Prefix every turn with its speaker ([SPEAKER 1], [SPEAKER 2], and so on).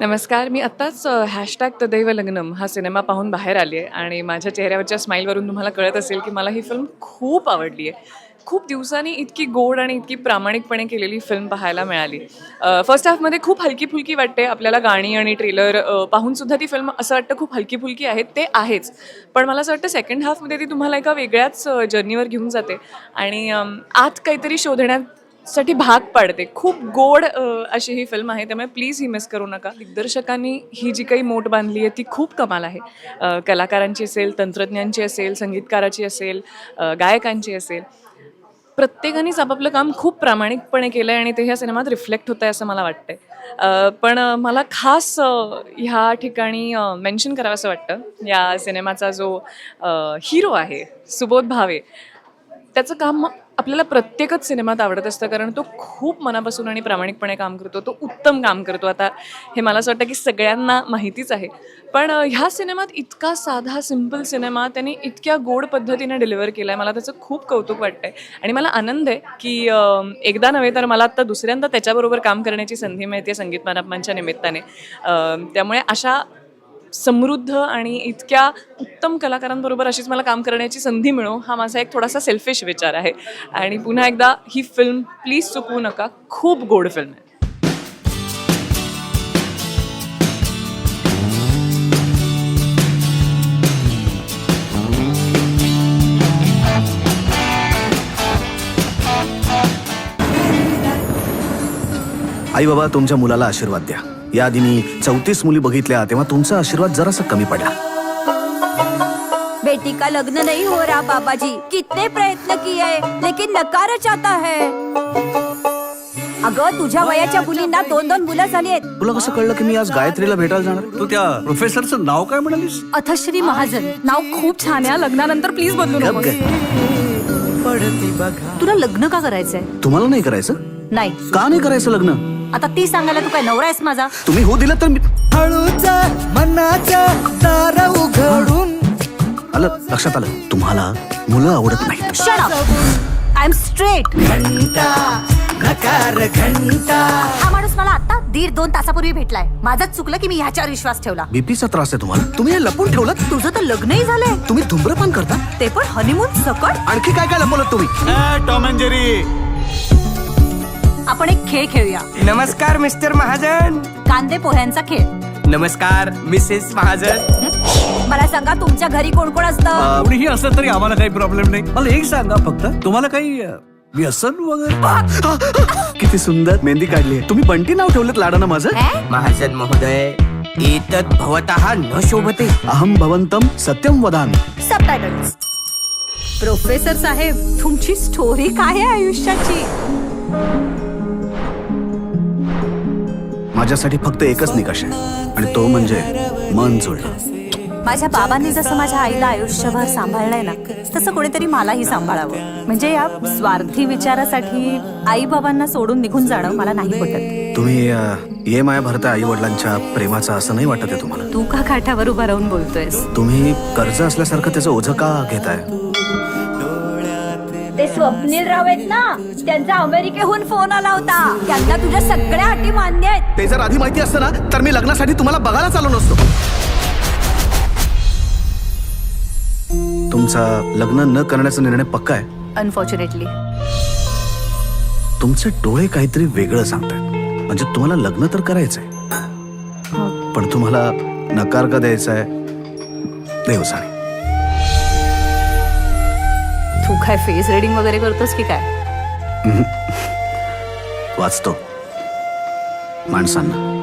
[SPEAKER 1] नमस्कार मी आत्ताच हॅशटॅग तदैव लग्नम हा सिनेमा पाहून बाहेर आली आहे आणि माझ्या चेहऱ्यावरच्या स्माईलवरून तुम्हाला कळत असेल की मला ही फिल्म खूप आवडली आहे. खूप दिवसांनी इतकी गोड आणि इतकी प्रामाणिकपणे केलेली फिल्म पाहायला मिळाली. फर्स्ट हाफमध्ये खूप हलकी फुलकी वाटते आपल्याला गाणी आणि ट्रेलर पाहूनसुद्धा ती फिल्म असं वाटतं खूप हलकी फुलकी आहे ते आहेच. पण मला असं वाटतं सेकंड हाफमध्ये ती तुम्हाला एका वेगळ्याच जर्नीवर घेऊन जाते. आणि आत काहीतरी शोधण्यात साठी भाग पाडते. खूप गोड अ, अशी ही फिल्म आहे त्यामुळे प्लीज ही मिस करू नका. दिग्दर्शकांनी ही जी काही मोठ बांधली आहे ती खूप कमाल आहे. अ, कलाकारांची असेल तंत्रज्ञांची असेल संगीतकाराची असेल अ, गायकांची असेल. प्रत्येकानेच आपापलं काम खूप प्रामाणिकपणे केलं आहे आणि ते ह्या सिनेमात रिफ्लेक्ट होत आहे असं मला वाटतंय. अ, पण अ, मला खास अ, ह्या ठिकाणी मेन्शन करावं असं वाटतं. या सिनेमाचा जो हिरो आहे सुबोध भावे त्याचं काम आपल्याला प्रत्येकच सिनेमात आवडत असतं कारण तो खूप मनापासून आणि प्रामाणिकपणे काम करतो तो उत्तम काम करतो. आता हे मला असं वाटतं की सगळ्यांना माहितीच आहे. पण ह्या सिनेमात इतका साधा सिंपल सिनेमा त्यांनी इतक्या गोड पद्धतीने डिलिव्हर केला आहे मला त्याचं खूप कौतुक वाटतं आहे आणि मला आनंद आहे की एकदा नव्हे तर मला आत्ता दुसऱ्यांदा त्याच्याबरोबर काम करण्याची संधी मिळते संगीत मानापमांच्या निमित्ताने. त्यामुळे अशा समृद्ध आणि इतक्या उत्तम कलाकारांबरोबर अशीच मला काम करण्याची संधी मिळो हा माझा एक थोडासा सेल्फिश विचार आहे. आणि पुन्हा एकदा ही फिल्म प्लीज चुकवू नका खूप गोड फिल्म आहे.
[SPEAKER 2] आई बाबा तुमच्या मुलाला आशीर्वाद द्या. या आधी मी चौतीस मुली बघितल्या तेव्हा तुमचा आशीर्वाद जरासा कमी पडला.
[SPEAKER 3] बेटी का लग्न नहीं हो रहा बाबा जी कितने प्रयत्न किए लेकिन नकारच आता है. अगं तुझ्या वयाच्या मुलींना दोन दोन मुलं झाली आहेत
[SPEAKER 2] तुला कसं कळलं की मी आज गायत्रीला भेटायला जाणार? आहे?
[SPEAKER 4] तू त्या प्रोफेसरचं नाव काय म्हणालीस?
[SPEAKER 3] अथश्री महाजन. नाव खूप छान आहे लग्नानंतर प्लीज बदलू
[SPEAKER 2] गप गे.
[SPEAKER 3] तुला लग्न का करायचंय?
[SPEAKER 2] तुम्हाला नाही करायचं?
[SPEAKER 3] नाही.
[SPEAKER 2] का नाही करायचं लग्न?
[SPEAKER 3] आता ती सांगायला तू काय नवरा आहेस माझा?
[SPEAKER 2] तुम्ही हो दिलं तर मी
[SPEAKER 5] हळूच मनाच्या दार उघडून.
[SPEAKER 2] आलं लक्षात आलं. तुम्हाला मुलं आवडत नाहीत.
[SPEAKER 3] आय एम स्ट्रेट
[SPEAKER 5] घंटा नकार घंटा.
[SPEAKER 3] हा माणूस मला आता दीड दोन तासापूर्वी भेटलाय. माझंच चुकलं की मी ह्याच्यावर विश्वास ठेवला.
[SPEAKER 2] बीपीचा त्रास आहे तुम्हाला. तुम्ही हे लपून ठेवलं?
[SPEAKER 3] तुझं तर लग्नही झालंय.
[SPEAKER 2] तुम्ही धूम्रपान करता?
[SPEAKER 3] ते पण हनीमून सकट.
[SPEAKER 2] आणखी काय काय लपवलं तुम्ही?
[SPEAKER 4] Tom and Jerry.
[SPEAKER 3] आपण एक खेळ खेळूया.
[SPEAKER 6] नमस्कार मिस्टर महाजन.
[SPEAKER 3] कांदे पोह्यांचा खेळ.
[SPEAKER 6] नमस्कार मिसेस महाजन.
[SPEAKER 3] मला सांगा तुमच्या घरी कोण कोण असतं
[SPEAKER 4] कोणीही असलं तरी आम्हाला काही प्रॉब्लेम नाही. मला एक सांगा फक्त तुम्हाला काही अ, व्यसन वगैरे?
[SPEAKER 2] किती सुंदर मेहंदी काढली आहे. तुम्ही बंटी नाव ठेवलं लाडानं माझं?
[SPEAKER 3] हे?
[SPEAKER 6] महाजन महोदय एतत् भवतः न शोभते.
[SPEAKER 2] अहम भवंतम सत्यम वदान
[SPEAKER 3] सबटायटल्स प्रोफेसर साहेब तुमची स्टोरी काय आहे आयुष्याची?
[SPEAKER 2] माझ्यासाठी फक्त एकच निकष आहे आणि तो म्हणजे मन जुळणं.
[SPEAKER 3] माझ्या बाबांनी जसं माझ्या आईला आयुष्यभर सांभाळलंय ना तसं कोणीतरी मलाही सांभाळावं. म्हणजे या स्वार्थी विचारासाठी आई बाबांना सोडून निघून जाणं मला नाही पटत.
[SPEAKER 2] तुम्ही ये माया भरता आई वडिलांच्या प्रेमाचा असं नाही वाटत आहे तुम्हाला?
[SPEAKER 3] तू का काठावर उभा राहून बोलतोयस?
[SPEAKER 2] तुम्ही कर्ज असल्यासारखं त्याचं ओझं का घेताय?
[SPEAKER 3] ते स्वप्नील राव आहेत ना त्यांचा अमेरिकेहून फोन आला होता. त्यांना तुझ्या सगळ्या अटी मान्य आहेत.
[SPEAKER 2] ते जर आधी माहिती असतं ना तर मी लग्नासाठी तुम्हाला बघायला चालू नसतो. तुमचा लग्न न करण्याचा निर्णय पक्का आहे?
[SPEAKER 3] अनफॉर्च्युनेटली
[SPEAKER 2] तुमचे डोळे काहीतरी वेगळं सांगतायत म्हणजे तुम्हाला लग्न तर करायचंय. पण तुम्हाला नकार का द्यायचा आहे देव जाणे
[SPEAKER 3] तू काय फेस रिडिंग वगैरे करतोस की काय?
[SPEAKER 2] वाचतो. माणसांना.